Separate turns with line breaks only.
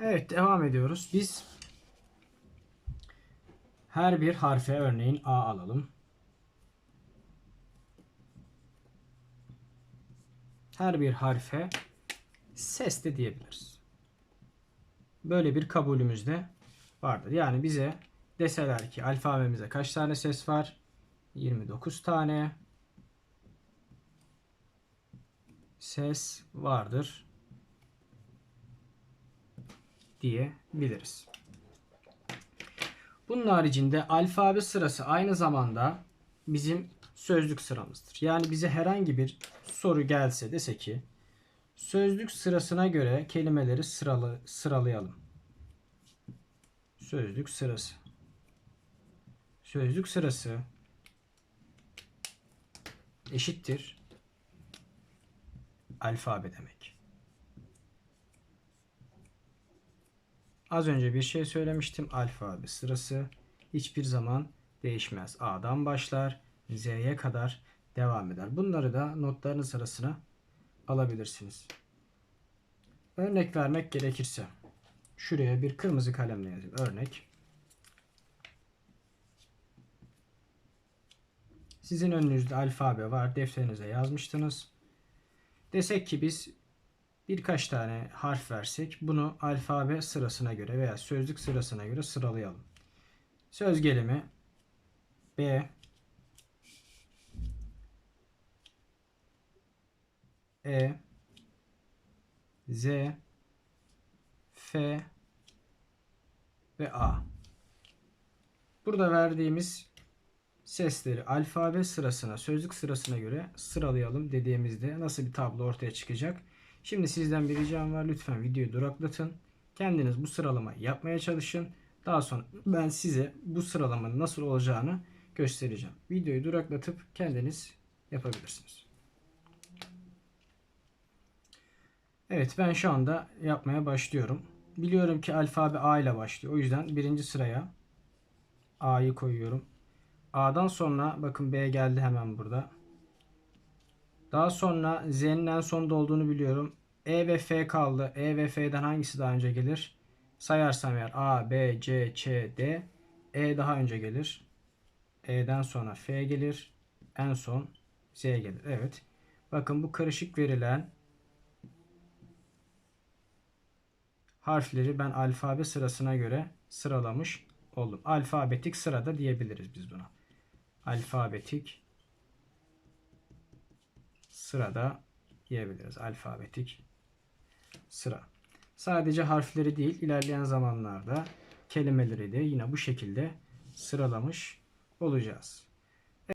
Evet devam ediyoruz. Biz her bir harfe örneğin A alalım. Her bir harfe ses de diyebiliriz. Böyle bir kabulümüz de vardır. Yani bize deseler ki alfabemize kaç tane ses var? 29 tane ses vardır diyebiliriz. Bunun haricinde alfabe sırası aynı zamanda bizim sözlük sıramızdır. Yani bize herhangi bir soru gelse dese ki sözlük sırasına göre kelimeleri sıralı sıralayalım. Sözlük sırası. Sözlük sırası eşittir alfabe demek. Az önce bir şey söylemiştim. Alfabe sırası hiçbir zaman değişmez. A'dan başlar, Z'ye kadar devam eder. Bunları da notlarınız arasına alabilirsiniz. Örnek vermek gerekirse şuraya bir kırmızı kalemle yazayım. Örnek. Sizin önünüzde alfabe var. Defterinize yazmıştınız. Desek ki biz birkaç tane harf versek bunu alfabe sırasına göre veya sözlük sırasına göre sıralayalım. Söz gelimi B E Z F ve A. Burada verdiğimiz sesleri alfabe sırasına, sözlük sırasına göre sıralayalım dediğimizde nasıl bir tablo ortaya çıkacak? Şimdi sizden bir ricam var. Lütfen videoyu duraklatın. Kendiniz bu sıralamayı yapmaya çalışın. Daha sonra ben size bu sıralamanın nasıl olacağını göstereceğim. Videoyu duraklatıp kendiniz yapabilirsiniz. Evet ben şu anda yapmaya başlıyorum. Biliyorum ki alfabe A ile başlıyor. O yüzden birinci sıraya A'yı koyuyorum. A'dan sonra bakın B geldi hemen burada. Daha sonra Z'nin en sonda olduğunu biliyorum. E ve F kaldı. E ve F'den hangisi daha önce gelir? Sayarsam eğer A, B, C, Ç, D. E daha önce gelir. E'den sonra F gelir. En son Z gelir. Evet. Bakın bu karışık verilen harfleri ben alfabe sırasına göre sıralamış oldum. Alfabetik sırada diyebiliriz biz buna. Alfabetik sırada diyebiliriz. Alfabetik sıra. Sadece harfleri değil ilerleyen zamanlarda kelimeleri de yine bu şekilde sıralamış olacağız.